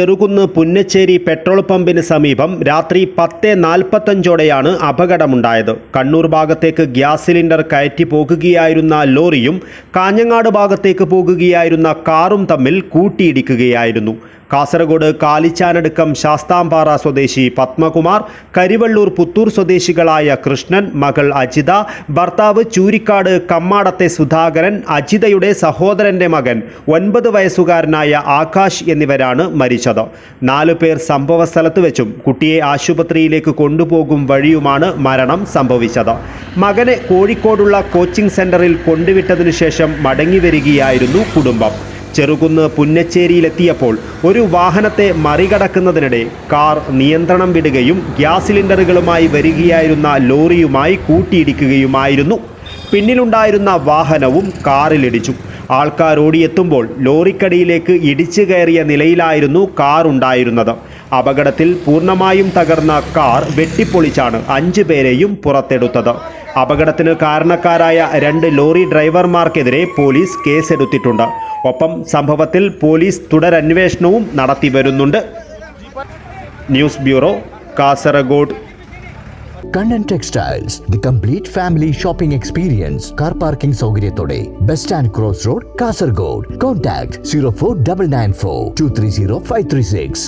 Cherukunnu Punnachery petrol പമ്പിന് സമീപം രാത്രി പത്ത് നാൽപ്പത്തഞ്ചോടെയാണ് അപകടമുണ്ടായത്. കണ്ണൂർ ഭാഗത്തേക്ക് ഗ്യാസ് സിലിണ്ടർ കയറ്റി പോകുകയായിരുന്ന ലോറിയും കാഞ്ഞങ്ങാട് ഭാഗത്തേക്ക് പോകുകയായിരുന്ന കാറും തമ്മിൽ കൂട്ടിയിടിക്കുകയായിരുന്നു. കാസർഗോഡ് കാലിച്ചാനടുക്കം ശാസ്താംപാറ സ്വദേശി പത്മകുമാർ കരിവള്ളൂർ പുത്തൂർ സ്വദേശികളായ കൃഷ്ണൻ മകൾ അജിത ഭർത്താവ് ചൂരിക്കാട് കമ്മാടത്തെ സുധാകരൻ അജിതയുടെ സഹോദരന്റെ മകൻ ഒൻപത് വയസ്സുകാരനായ ആകാശ് എന്നിവരാണ് മരിച്ചത്. നാലു പേർ സംഭവ സ്ഥലത്ത് വെച്ചും കുട്ടിയെ ആശുപത്രിയിലേക്ക് കൊണ്ടുപോകും വഴിയുമാണ് മരണം സംഭവിച്ചത്. മകനെ കോഴിക്കോടുള്ള കോച്ചിംഗ് സെന്ററിൽ കൊണ്ടുവിട്ടതിനു ശേഷം മടങ്ങി വരികയായിരുന്നു കുടുംബം. ചെറുകുന്ന് പുന്നച്ചേരിയിലെത്തിയപ്പോൾ ഒരു വാഹനത്തെ മറികടക്കുന്നതിനിടെ കാർ നിയന്ത്രണം വിടുകയും ഗ്യാസ് സിലിണ്ടറുകളുമായി വരികയായിരുന്ന ലോറിയുമായി കൂട്ടിയിടിക്കുകയുമായിരുന്നു. പിന്നിലുണ്ടായിരുന്ന വാഹനവും കാറിലിടിച്ചു. ആൾക്കാർ ഓടിയെത്തുമ്പോൾ ലോറിക്കടിയിലേക്ക് ഇടിച്ചു കയറിയ നിലയിലായിരുന്നു കാർ ഉണ്ടായിരുന്നത് അപകടത്തിൽ പൂർണമായും തകർന്ന കാർ വെട്ടിപ്പൊളിച്ചാണ് അഞ്ചു പേരെയും പുറത്തെടുത്തത്. അപകടത്തിന് കാരണക്കാരായ രണ്ട് ലോറി ഡ്രൈവർമാർക്കെതിരെ പോലീസ് കേസെടുത്തിട്ടുണ്ട്. ഒപ്പം സംഭവത്തിൽ പോലീസ് തുടരന്വേഷണവും നടത്തി വരുന്നുണ്ട്. News bureau Kasaragod. Kannan textiles the complete family shopping experience car parking സൗകര്യത്തോടെ bus stand cross road Kasaragod. Contact zero four double nine four two three zero five three six